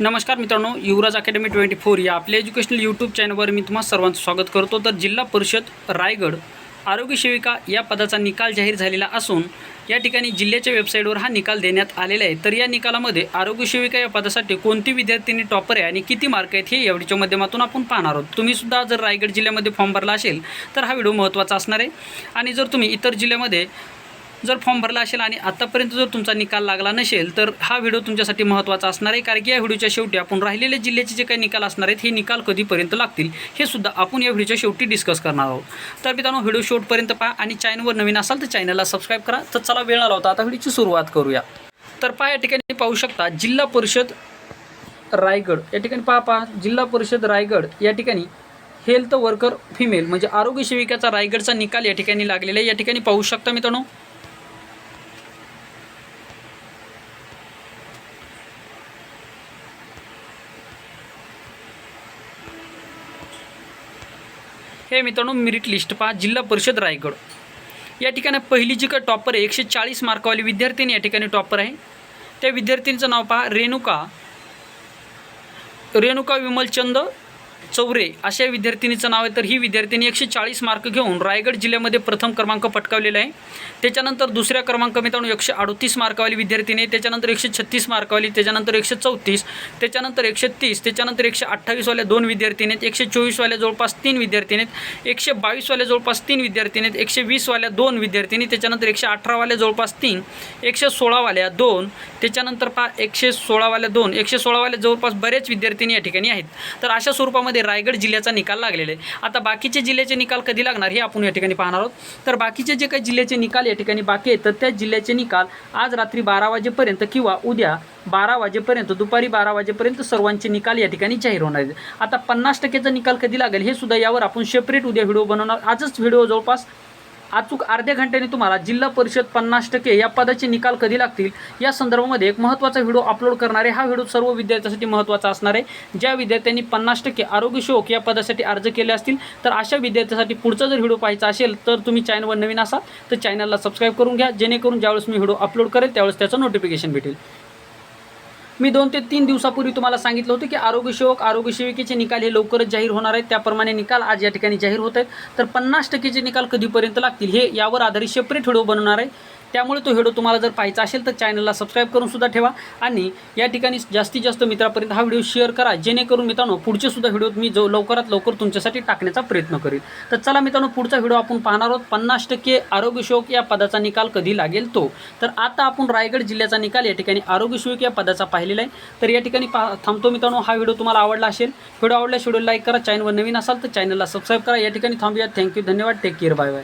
नमस्कार मित्रांनो युवराज academy twenty four या आपल्या एज्युकेशनल यूट्यूब चॅनलवर मी तुम्हा सर्वांचं स्वागत करतो. तर जिल्हा परिषद रायगड आरोग्य सेविका या पदाचा निकाल जाहीर झालेला असून या ठिकाणी जिल्ह्याच्या वेबसाईटवर हा निकाल देण्यात आलेला आहे. तर या निकालामध्ये आरोग्य सेविका या पदासाठी कोणती विद्यार्थिनी टॉपर आहे आणि किती मार्क आहेत हे एवढीच्या माध्यमातून आपण पाहणार आहोत. तुम्हीसुद्धा जर रायगड जिल्ह्यामध्ये फॉर्म भरला असेल तर हा व्हिडिओ महत्त्वाचा असणार आहे. आणि जर तुम्ही इतर जिल्ह्यामध्ये जर फॉर्म भरला असेल आणि आत्तापर्यंत जर तुमचा निकाल लागला नसेल तर हा व्हिडिओ तुमच्यासाठी महत्त्वाचा असणार आहे. कारण की या व्हिडिओच्या शेवटी आपण राहिलेल्या जिल्ह्याचे जे काही निकाल असणार आहेत हे निकाल कधीपर्यंत लागतील हे सुद्धा आपण या व्हिडिओच्या शेवटी डिस्कस करणार आहोत. तर मित्रांनो व्हिडिओ शेवटपर्यंत पहा आणि चॅनलवर नवीन असाल तर चॅनलला सबस्क्राईब करा. तर चला वेळ आला होता आता व्हिडिओची सुरुवात करूया. तर पहा या ठिकाणी पाहू शकता जिल्हा परिषद रायगड. या ठिकाणी पहा पहा जिल्हा परिषद रायगड. या ठिकाणी हेल्थ वर्कर फिमेल म्हणजे आरोग्य सेविकाचा रायगडचा निकाल या ठिकाणी लागलेला आहे. या ठिकाणी पाहू शकता मित्रांनो हे मित्रांनो मेरिट लिस्ट पहा जिल्हा परिषद रायगड. या ठिकाणी पहिली जी काय टॉपर आहे एकशे चाळीस मार्कवाली विद्यार्थिनी या ठिकाणी टॉपर आहे. त्या विद्यार्थिनीचं नाव पहा रेणुका. रेणुका विमलचंद चौरे अशा विद्यार्थिनीचं नाव आहे. तर ही विद्यार्थिनी एकशे चाळीस मार्क घेऊन रायगड जिल्ह्यामध्ये प्रथम क्रमांक पटकावलेला आहे. त्याच्यानंतर दुसऱ्या क्रमांक मित्रांनो एकशे अडतीस मार्कावाली विद्यार्थिनी आहे. त्याच्यानंतर एकशे छत्तीस मार्कावाली त्याच्यानंतर एकशे चौतीस त्याच्यानंतर एकशे तीस त्याच्यानंतर एकशे अठ्ठावीसवाल्या दोन विद्यार्थिनी आहेत. एकशे चोवीसवाल्या जवळपास तीन विद्यार्थिनी आहेत. एकशे बावीसवाल्या जवळपास तीन विद्यार्थिनी आहेत. एकशे वीसवाल्या दोन विद्यार्थिनी त्याच्यानंतर एकशे अठरावाल्या जवळपास तीन एकशे सोळावाल्या दोन त्याच्यानंतर पा एकशे सोळावाल्या दोन एकशे सोळावाल्या जवळपास बरेच विद्यार्थिनी या ठिकाणी आहेत. तर अशा स्वरूपामध्ये रायगड जिल्ह्याचा निकाल लागलेला आहे. आता बाकीचे जिल्ह्याचे निकाल कधी लागणार हे आपण या ठिकाणी पाहणार आहोत. तर बाकीचे जे काही जिल्ह्याचे निकाल या ठिकाणी बाकी आहेत तर त्या जिल्ह्याचे निकाल आज रात्री बारा वाजेपर्यंत किंवा उद्या बारा वाजेपर्यंत दुपारी बारा वाजेपर्यंत सर्वांचे निकाल या ठिकाणी जाहीर होणार आहेत. आता पन्नास टक्केचा निकाल कधी लागेल हे सुद्धा यावर आपण सेपरेट उद्या व्हिडिओ बनवणार. आजच व्हिडिओ जवळपास अचूक अर्ध्या घंट्याने तुम्हाला जिल्हा परिषद पन्नास टक्के या पदाचे निकाल कधी लागतील? या संदर्भामध्ये एक महत्त्वाचा व्हिडिओ अपलोड करणार आहे हा व्हिडिओ सर्व विद्यार्थ्यांसाठी महत्त्वाचा असणार आहे. ज्या विद्यार्थ्यांनी पन्नास टक्के आरोग्य या पदासाठी अर्ज केले असतील तर अशा विद्यार्थ्यांसाठी पुढचा जर व्हिडिओ पाहायचा असेल तर तुम्ही चॅनलवर नवीन असाल तर चॅनलला सबस्क्राईब करून घ्या. जेणेकरून ज्यावेळेस मी व्हिडिओ अपलोड करेल त्यावेळेस त्याचं नोटिफिकेशन भेटेल. मी दोन ते तीन दिवसापूर्वी तुम्हाला सांगितलं होतं की आरोग्यसेवक आरोग्यसेविकेचे निकाल हे लवकरच जाहीर होणार आहेत. त्याप्रमाणे निकाल आज या ठिकाणी जाहीर होत आहेत. तर पन्नास टक्केचे निकाल कधीपर्यंत लागतील हे यावर आधारित सेपरेट व्हिडिओ बनवणार आहे. त्यामुळे तो व्हिडिओ तुम्हाला जर पाहायचा असेल तर चॅनलला सबस्क्राईब करून सुद्धा ठेवा आणि या ठिकाणी जास्तीत जास्त मित्रापर्यंत हा व्हिडिओ शेअर करा. जेणेकरून मित्रांनो पुढचे सुद्धा व्हिडिओ मी जो लवकरात लवकर तुमच्यासाठी टाकण्याचा प्रयत्न करेल तर चला मित्रांनो पुढचा व्हिडिओ आपण पाहणार आहोत. पन्नास टक्के आरोग्यसेवक या पदाचा निकाल कधी लागेल तो? तर आता आपण रायगड जिल्ह्याचा निकाल या ठिकाणी आरोग्यसेवक या पदाचा झालेला आहे. तर या ठिकाणी पा थांबतो मित्रांनो. हा व्हिडिओ तुम्हाला आवडला असेल व्हिडिओ आवडल्यास व्हिडिओ लाईक करा चॅनलवर नवीन असाल तर चॅनलला सबस्क्राईब करा. या ठिकाणी थांबूया. थँक्यू धन्यवाद. Take care bye bye